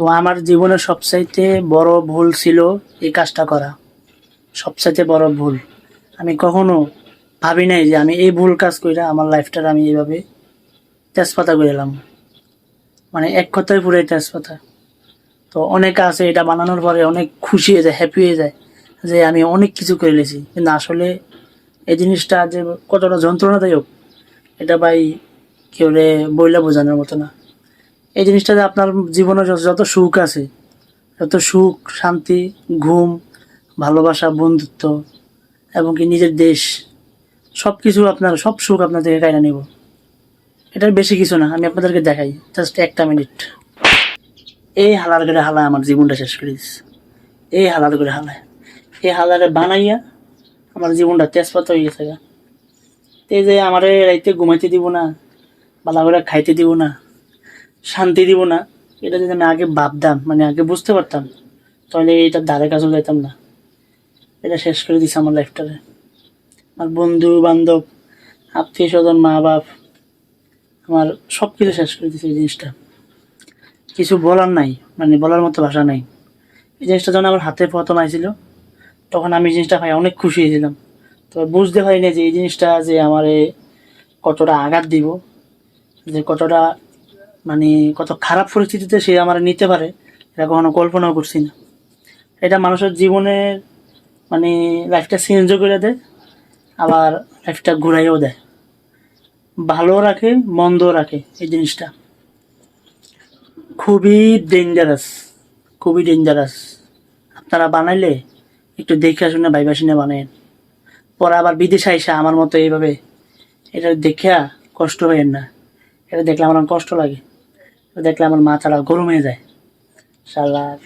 তো আমার জীবনের সবচাইতে বড় ভুল ছিল এই কাজটা করা। সবচাইতে বড় ভুল। আমি কখনো ভাবি নাই যে আমি এই ভুল কাজ কইরা আমার লাইফটার আমি এইভাবে তেজপাতা করে এলাম। মানে এক কথায় পুরো তেজপাতা। তো অনেকে আছে এটা বানানোর পরে অনেক খুশি হয়ে যায় হ্যাপি হয়ে যায় যে আমি অনেক কিছু করে লেছি কিন্তু আসলে এই জিনিসটা যে কতটা যন্ত্রণাদায়ক, এটা ভাই কেউ রে বইলে বোঝানোর মতো না। এই জিনিসটা যে আপনার জীবনে যত- সুখ আছে, যত সুখ, শান্তি, ঘুম, ভালোবাসা, বন্ধুত্ব, এবং কি নিজের দেশ সব কিছু আপনার সব সুখ আপনার থেকে কাইনা নেব। এটার বেশি কিছু না, আমি আপনাদেরকে দেখাই। জাস্ট একটা মিনিট। এই হালার করে হালায় আমার জীবনটা শেষ করে দিচ্ছে এই হালার করে হালায়। এই হালারে বানাইয়া আমার জীবনটা তেজপাতা হয়ে গেছে। এই যে আমার রাইতে ঘুমাইতে দিব না, বালা করে খাইতে দিব না শান্তি দিব না। এটা যদি আমি আগে ভাবতাম মানে আগে বুঝতে পারতাম, তাহলে এটার ধারে কাছেও যাইতাম না। এটা শেষ করে দিছে আমার লাইফটারে আমার বন্ধু, বান্ধব, আত্মীয় স্বজন, মা বাপ, আমার সব কিছু শেষ করে দিছে এই জিনিসটা। কিছু বলার নাই মানে বলার মতো ভাষা নাই। এই জিনিসটা যখন আমার হাতে প্রথম আইছিল, তখন আমি জিনিসটা ভাই অনেক খুশি হয়েছিলাম। তো বুঝতে পারিনি যে এই জিনিসটা যে আমার কতটা আঘাত দিব, যে কতটা মানে কত খারাপ পরিস্থিতিতে সে আমার নিতে পারে, এটা কখনো কল্পনাও করছি না। এটা মানুষের জীবনের মানে লাইফটা চেঞ্জও করে দেয়, আবার লাইফটা ঘুরাইও দেয়। ভালো রাখে, মন্দও রাখে এই জিনিসটা। খুবই ডেঞ্জারাস খুবই ডেঞ্জারাস আপনারা বানাইলে একটু দেখে শুনে, ভাইবা শুনে বানায়েন। পরে আবার বিদেশে আইসা আমার মতো এইভাবে, এটা দেখিয়া কষ্ট হইেন না। এটা দেখলে আমার কষ্ট লাগে। দেখলে আমার মাথাটা গরম হয়ে যায়। শালার।